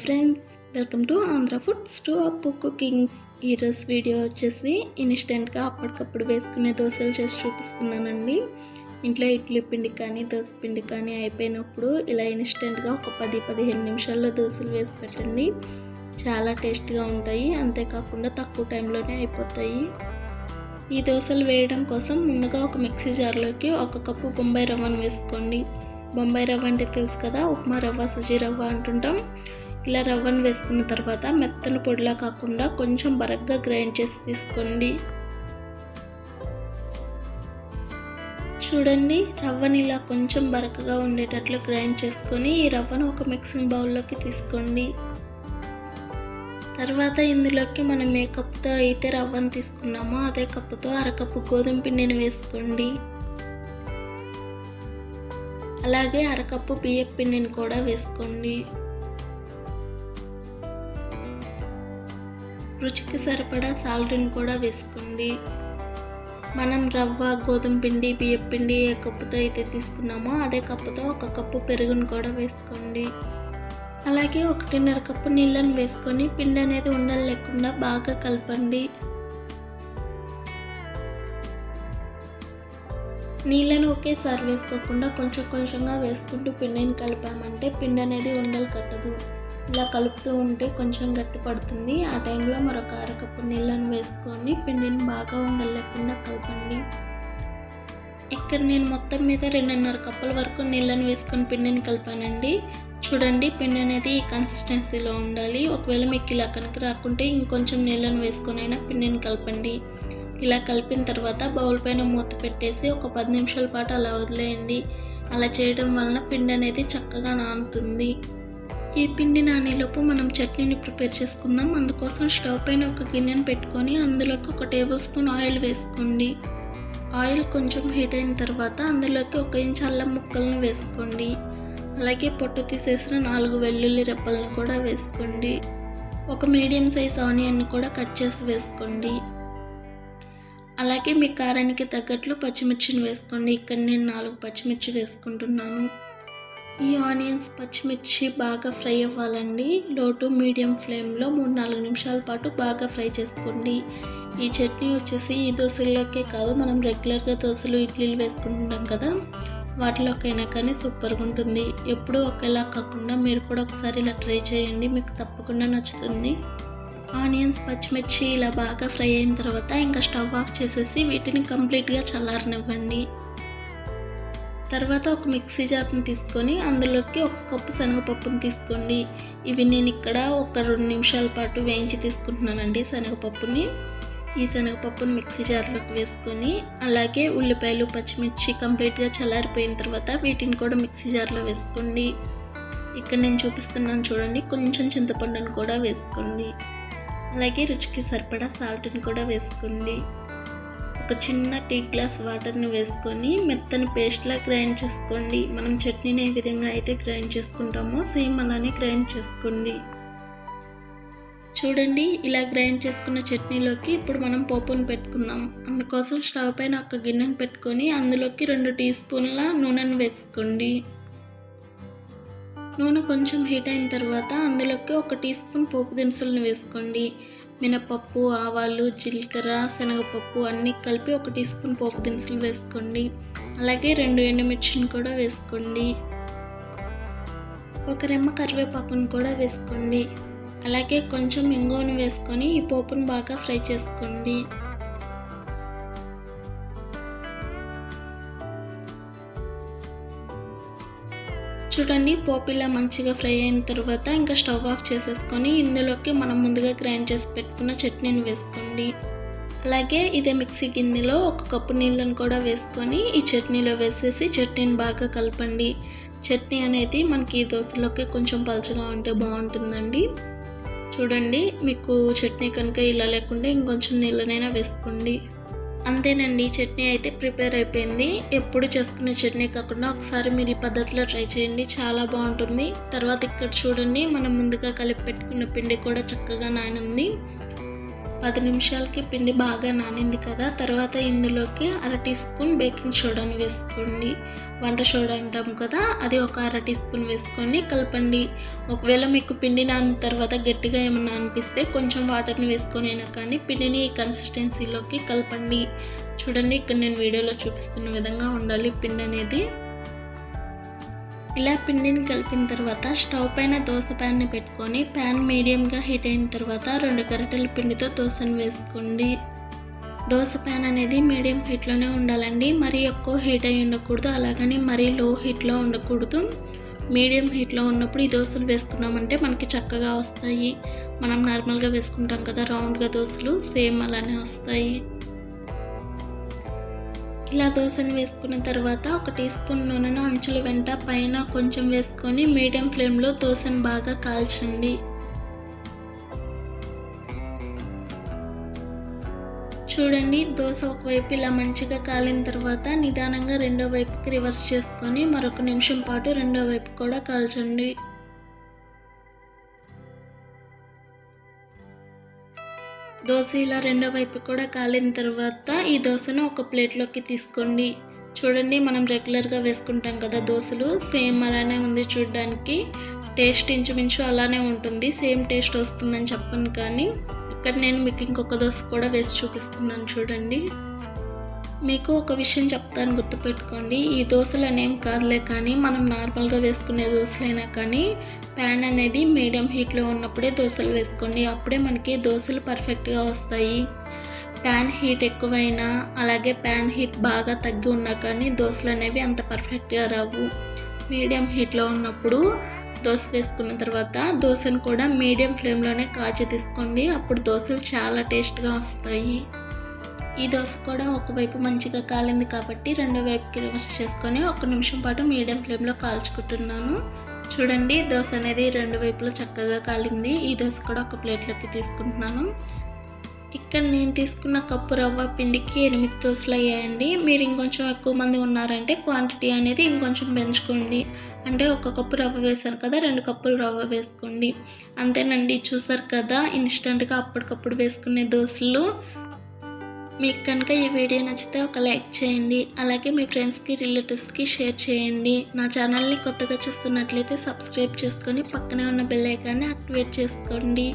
Friends welcome to Andhra foods to Appu cookings ఈరోజు video వచ్చేసి ఇన్స్టెంట్గా అప్పటికప్పుడు వేసుకునే దోశలు చేసి చూపిస్తున్నానండి. ఇంట్లో ఇడ్లీ పిండి కానీ దోశ పిండి కానీ అయిపోయినప్పుడు ఇలా ఇన్స్టెంట్గా ఒక పది పదిహేను నిమిషాల్లో దోశలు వేసి పెట్టండి. చాలా టేస్ట్గా ఉంటాయి. అంతేకాకుండా తక్కువ టైంలోనే అయిపోతాయి. ఈ దోశలు వేయడం కోసం ముందుగా ఒక మిక్సీ జార్లోకి ఒక కప్పు బొంబాయి రవ్వను వేసుకోండి. బొంబాయి రవ్వ అంటే తెలుసు కదా ఉప్మా రవ్వ సుజీ రవ్వ అంటుంటాం. ఇలా రవ్వను వేసుకున్న తర్వాత మెత్తన పొడిలా కాకుండా కొంచెం బరగ్గా గ్రైండ్ చేసి తీసుకోండి. చూడండి రవ్వని ఇలా కొంచెం బరకగా ఉండేటట్లు గ్రైండ్ చేసుకొని ఈ రవ్వను ఒక మిక్సింగ్ బౌల్లోకి తీసుకోండి. తర్వాత ఇందులోకి మనం ఏ అయితే రవ్వను తీసుకున్నామో అదే కప్పుతో అరకప్పు గోధుమ పిండిని వేసుకోండి. అలాగే అరకప్పు బియ్యం పిండిని కూడా వేసుకోండి. రుచికి సరిపడా సాల్ట్ని కూడా వేసుకోండి. మనం రవ్వ గోధుమ పిండి బియ్యం పిండి ఏ కప్పుతో అయితే తీసుకున్నామో అదే కప్పుతో ఒక కప్పు పెరుగును కూడా వేసుకోండి. అలాగే ఒకటిన్నర కప్పు నీళ్ళని వేసుకొని పిండి అనేది ఉండలు లేకుండా బాగా కలపండి. నీళ్ళను ఒకేసారి వేసుకోకుండా కొంచెం కొంచెంగా వేసుకుంటూ పిండిని కలిపామంటే పిండి అనేది ఉండలు కట్టదు. ఇలా కలుపుతూ ఉంటే కొంచెం గట్టి పడుతుంది. ఆ టైంలో మరొక అరకప్పు నీళ్ళను వేసుకొని పిండిని బాగా ఉండలేకుండా కలపండి. ఇక్కడ నేను మొత్తం మీద రెండున్నర కప్పుల వరకు నీళ్ళను వేసుకొని పిండిని కలిపానండి. చూడండి పిండి అనేది ఈ కన్సిస్టెన్సీలో ఉండాలి. ఒకవేళ మీకు ఇలా కనుక రాకుంటే ఇంకొంచెం నీళ్ళను వేసుకొని అయినా పిండిని కలపండి. ఇలా కలిపిన తర్వాత బౌల్ పైన మూత పెట్టేసి ఒక పది నిమిషాల పాటు అలా వదిలేయండి. అలా చేయడం వలన పిండి అనేది చక్కగా నానుతుంది. ఈ పిండి నానేలోపు మనం చట్నీని ప్రిపేర్ చేసుకుందాం. అందుకోసం స్టవ్ పైన ఒక గిన్నెను పెట్టుకొని అందులోకి ఒక టేబుల్ స్పూన్ ఆయిల్ వేసుకోండి. ఆయిల్ కొంచెం హీట్ అయిన తర్వాత అందులోకి ఒక ఇంచ్ అల్లం ముక్కలను వేసుకోండి. అలాగే పొట్టు తీసేసిన నాలుగు వెల్లుల్లి రెప్పలను కూడా వేసుకోండి. ఒక మీడియం సైజ్ ఆనియన్ కూడా కట్ చేసి వేసుకోండి. అలాగే మీ కారానికి తగ్గట్లు పచ్చిమిర్చిని వేసుకోండి. ఇక్కడ నేను నాలుగు పచ్చిమిర్చి వేసుకుంటున్నాను. ఈ ఆనియన్స్ పచ్చిమిర్చి బాగా ఫ్రై అవ్వాలండి. లో టు మీడియం ఫ్లేమ్లో మూడు నాలుగు నిమిషాల పాటు బాగా ఫ్రై చేసుకోండి. ఈ చట్నీ వచ్చేసి ఈ దోశల్లోకే కాదు మనం రెగ్యులర్గా దోశలు ఇడ్లీలు వేసుకుంటుంటాం కదా వాటిలోకైనా కానీ సూపర్గా ఉంటుంది. ఎప్పుడూ ఒకేలా కాకుండా మీరు కూడా ఒకసారి ఇలా ట్రై చేయండి మీకు తప్పకుండా నచ్చుతుంది. ఆనియన్స్ పచ్చిమిర్చి ఇలా బాగా ఫ్రై అయిన తర్వాత ఇంకా స్టవ్ ఆఫ్ చేసేసి వీటిని కంప్లీట్గా చల్లారనివ్వండి. తర్వాత ఒక మిక్సీ జార్ని తీసుకొని అందులోకి ఒక కప్పు శనగపప్పుని తీసుకోండి. ఇవి నేను ఇక్కడ ఒక రెండు నిమిషాల పాటు వేయించి తీసుకుంటున్నానండి శనగపప్పుని. ఈ శనగపప్పుని మిక్సీ జార్లోకి వేసుకొని అలాగే ఉల్లిపాయలు పచ్చిమిర్చి కంప్లీట్గా చల్లారిపోయిన తర్వాత వీటిని కూడా మిక్సీ జార్లో వేసుకోండి. ఇక్కడ నేను చూపిస్తున్నాను చూడండి కొంచెం చింతపండును కూడా వేసుకోండి. అలాగే రుచికి సరిపడా సాల్ట్ని కూడా వేసుకోండి. ఒక చిన్న టీ గ్లాస్ వాటర్ని వేసుకొని మెత్తని పేస్ట్లా గ్రైండ్ చేసుకోండి. మనం చట్నీని ఏ విధంగా అయితే గ్రైండ్ చేసుకుంటామో సేమ్ అలానే గ్రైండ్ చేసుకోండి. చూడండి ఇలా గ్రైండ్ చేసుకున్న చట్నీలోకి ఇప్పుడు మనం పోపును పెట్టుకుందాం. అందుకోసం స్టవ్ పైన ఒక గిన్నెను పెట్టుకొని అందులోకి రెండు టీ స్పూన్ల నూనెను వేసుకోండి. నూనె కొంచెం హీట్ అయిన తర్వాత అందులోకి ఒక టీ స్పూన్ పోపు దినుసులను వేసుకోండి. మినపప్పు ఆవాలు జీలకర్ర శనగపప్పు అన్నీ కలిపి ఒక టీ స్పూన్ పోపు దినుసులు వేసుకోండి. అలాగే రెండు ఎండుమిర్చిని కూడా వేసుకోండి. ఒక రెమ్మ కరివేపాకును కూడా వేసుకోండి. అలాగే కొంచెం ఇంగువను వేసుకొని ఈ పోపును బాగా ఫ్రై చేసుకోండి. చూడండి పోపిలా మంచిగా ఫ్రై అయిన తర్వాత ఇంకా స్టవ్ ఆఫ్ చేసేసుకొని ఇందులోకి మనం ముందుగా గ్రైండ్ చేసి పెట్టుకున్న చట్నీని వేసుకోండి. అలాగే ఇదే మిక్సీ గిన్నెలో ఒక కప్పు నీళ్ళను కూడా వేసుకొని ఈ చట్నీలో వేసేసి చట్నీని బాగా కలపండి. చట్నీ అనేది మనకి ఈ దోశలోకి కొంచెం పలుచగా ఉంటే బాగుంటుందండి. చూడండి మీకు చట్నీ కనుక ఇలా లేకుండా ఇంకొంచెం నీళ్ళనైనా వేసుకోండి. అంతేనండి చట్నీ అయితే ప్రిపేర్ అయిపోయింది. ఎప్పుడు చేసుకునే చట్నీ కాకుండా ఒకసారి మీరు ఈ పద్ధతిలో ట్రై చేయండి చాలా బాగుంటుంది. తర్వాత ఇక్కడ చూడండి మనం ముందుగా కలిపి పెట్టుకున్న పిండి కూడా చక్కగా నానుంది. పది నిమిషాలకి పిండి బాగా నానింది కదా తర్వాత ఇందులోకి అర టీ స్పూన్ బేకింగ్ సోడాని వేసుకోండి. వంట సోడా అంటాం కదా అది ఒక అర టీ స్పూన్ వేసుకొని కలపండి. ఒకవేళ మీకు పిండి నానిన తర్వాత గట్టిగా ఏమన్నా అనిపిస్తే కొంచెం వాటర్ని వేసుకొని అయినా కానీ పిండిని ఈ కన్సిస్టెన్సీలోకి కలపండి. చూడండి ఇక్కడ నేను వీడియోలో చూపిస్తున్న విధంగా ఉండాలి పిండి అనేది. ఇలా పిండిని కలిపిన తర్వాత స్టవ్ పైన దోశ ప్యాన్ని పెట్టుకొని ప్యాన్ మీడియంగా హీట్ అయిన తర్వాత రెండు గరిటెల పిండితో దోశను వేసుకోండి. దోశ ప్యాన్ అనేది మీడియం హీట్లోనే ఉండాలండి. మరీ ఎక్కువ హీట్ అయి ఉండకూడదు. అలాగని మరీ లో హీట్లో ఉండకూడదు. మీడియం హీట్లో ఉన్నప్పుడు ఈ దోశలు వేసుకున్నామంటే మనకి చక్కగా వస్తాయి. మనం నార్మల్గా వేసుకుంటాం కదా రౌండ్గా దోశలు సేమ్ అలానే వస్తాయి. ఇలా దోశను వేసుకున్న తర్వాత ఒక టీ స్పూన్ నూనెను అంచుల వెంట పైన కొంచెం వేసుకొని మీడియం ఫ్లేమ్లో దోశను బాగా కాల్చండి. చూడండి దోశ ఒకవైపు ఇలా మంచిగా కాలిన తర్వాత నిదానంగా రెండో వైపుకి రివర్స్ చేసుకొని మరొక నిమిషం పాటు రెండో వైపు కూడా కాల్చండి. దోశ ఇలా రెండో వైపు కూడా కాలిన తర్వాత ఈ దోశను ఒక ప్లేట్లోకి తీసుకోండి. చూడండి మనం రెగ్యులర్గా వేసుకుంటాం కదా దోశలు. సేమ్ అలానే ఉంది చూడడానికి. టేస్ట్ ఇంచుమించు అలానే ఉంటుంది. సేమ్ టేస్ట్ వస్తుందని చెప్పను కానీ ఇక్కడ నేను మీకు ఇంకొక దోశ కూడా వేసి చూపిస్తున్నాను చూడండి. మీకు ఒక విషయం చెప్తాను గుర్తుపెట్టుకోండి. ఈ దోశలు అనేం కాదులే కానీ మనం నార్మల్గా వేసుకునే దోశలైనా కానీ ప్యాన్ అనేది మీడియం హీట్లో ఉన్నప్పుడే దోశలు వేసుకోండి. అప్పుడే మనకి దోశలు పర్ఫెక్ట్గా వస్తాయి. ప్యాన్ హీట్ ఎక్కువైనా అలాగే ప్యాన్ హీట్ బాగా తగ్గి ఉన్నా కానీ దోశలు అనేవి అంత పర్ఫెక్ట్గా రావు. మీడియం హీట్లో ఉన్నప్పుడు దోశ వేసుకున్న తర్వాత దోశను కూడా మీడియం ఫ్లేమ్లోనే కాచి తీసుకోండి. అప్పుడు దోశలు చాలా టేస్ట్గా వస్తాయి. ఈ దోశ కూడా ఒకవైపు మంచిగా కాలింది కాబట్టి రెండో వైపుకి రివర్స్ చేసుకొని ఒక నిమిషం పాటు మీడియం ఫ్లేమ్లో కాల్చుకుంటున్నాను. చూడండి దోశ అనేది రెండు వైపులో చక్కగా కాలింది. ఈ దోశ కూడా ఒక ప్లేట్లోకి తీసుకుంటున్నాను. ఇక్కడ నేను తీసుకున్న కప్పు రవ్వ పిండికి ఎనిమిది దోశలు అయ్యాయండి. మీరు ఇంకొంచెం ఎక్కువ మంది ఉన్నారంటే క్వాంటిటీ అనేది ఇంకొంచెం పెంచుకోండి. అంటే ఒక కప్పు రవ్వ వేసాను కదా రెండు కప్పులు రవ్వ వేసుకోండి. అంతేనండి చూసారు కదా ఇన్స్టెంట్గా అప్పటికప్పుడు వేసుకునే దోశలు. మీకు కనుక ఈ వీడియో నచ్చితే ఒక లైక్ చేయండి. అలాగే మీ ఫ్రెండ్స్కి రిలేటివ్స్కి షేర్ చేయండి. నా ఛానల్ని కొత్తగా చూస్తున్నట్లయితే సబ్స్క్రైబ్ చేసుకొని పక్కనే ఉన్న బెల్ ఐకాన్ని యాక్టివేట్ చేసుకోండి.